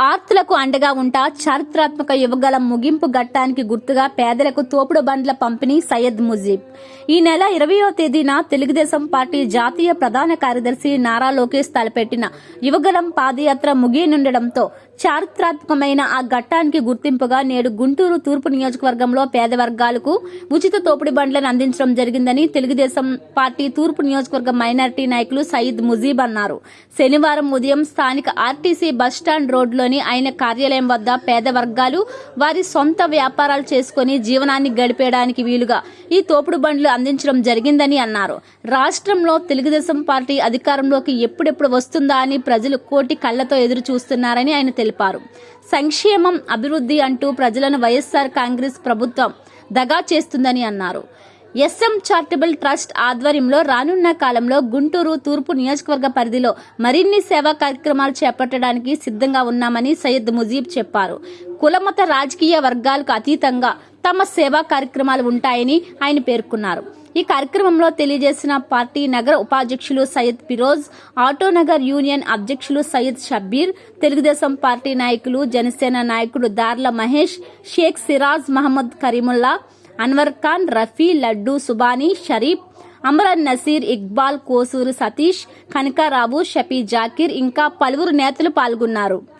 ఆర్తులకు అండగా ఉంటా చారిత్రాత్మక యువగల ముగింపు ఘట్టానికి గుర్తుగా పేదలకు తోపుడు బండ్ల పంపిణీ సయ్యద్ ముజీబ్. ఈ నెల ఇరవయో తేదీన తెలుగుదేశం పార్టీ జాతీయ ప్రధాన కార్యదర్శి నారా లోకేష్ తలపెట్టిన యువగలం పాదయాత్ర ముగియనుండడంతో చారిత్రాత్మకమైన ఆ ఘట్టానికి గుర్తింపుగా నేడు గుంటూరు తూర్పు నియోజకవర్గంలో పేద వర్గాలకు ఉచిత తోపుడు బండ్లను అందించడం జరిగిందని తెలుగుదేశం పార్టీ తూర్పు నియోజకవర్గ మైనారిటీ నాయకులు సయీద్ ముజీబ్ అన్నారు. శనివారం ఉదయం స్థానిక ఆర్టీసీ బస్టాండ్ రోడ్లోని ఆయన కార్యాలయం వద్ద పేద వర్గాలు వారి సొంత వ్యాపారాలు చేసుకుని జీవనాన్ని గడిపేయడానికి వీలుగా ఈ తోపుడు బండ్లు అందించడం జరిగిందని అన్నారు. రాష్ట్రంలో తెలుగుదేశం పార్టీ అధికారంలోకి ఎప్పుడెప్పుడు వస్తుందా అని ప్రజలు కోటి కళ్ళతో ఎదురు చూస్తున్నారని ఆయన తెలిపారు. సంక్షేమం అభివృద్ధి అంటూ ప్రజలను వైఎస్ఆర్ కాంగ్రెస్ ప్రభుత్వం దగా చేస్తుందని అన్నారు. ఎస్ఎం చారిటబుల్ ట్రస్ట్ ఆధ్వర్యంలో రానున్న కాలంలో గుంటూరు తూర్పు నియోజకవర్గ పరిధిలో మరిన్ని సేవా కార్యక్రమాలు చేపట్టడానికి సిద్ధంగా ఉన్నామని సయ్యద్ ముజీబ్ చెప్పారు. కులమత రాజకీయ వర్గాలకు అతీతంగా తమ సేవా కార్యక్రమాలు ఉంటాయని ఆయన పేర్కొన్నారు. ఈ కార్యక్రమంలో తెలియజేసిన పార్టీ నగర ఉపాధ్యక్షులు సయ్యద్ ఫిరోజ్ ఆటోనగర్ యూనియన్ అధ్యక్షులు సయ్యద్ షబ్బీర్ తెలుగుదేశం పార్టీ నాయకులు జనసేన నాయకుడు దార్ల మహేష్ షేక్ సిరాజ్ మహమ్మద్ కరీముల్లా అన్వర్ ఖాన్ రఫీ లడ్డు సుబానీ షరీఫ్ అమరన్ నసీర్ ఇక్బాల్ కోసూరు సతీష్ కనకారావు షఫీ జాకీర్ ఇంకా పలువురు నేతలు పాల్గొన్నారు.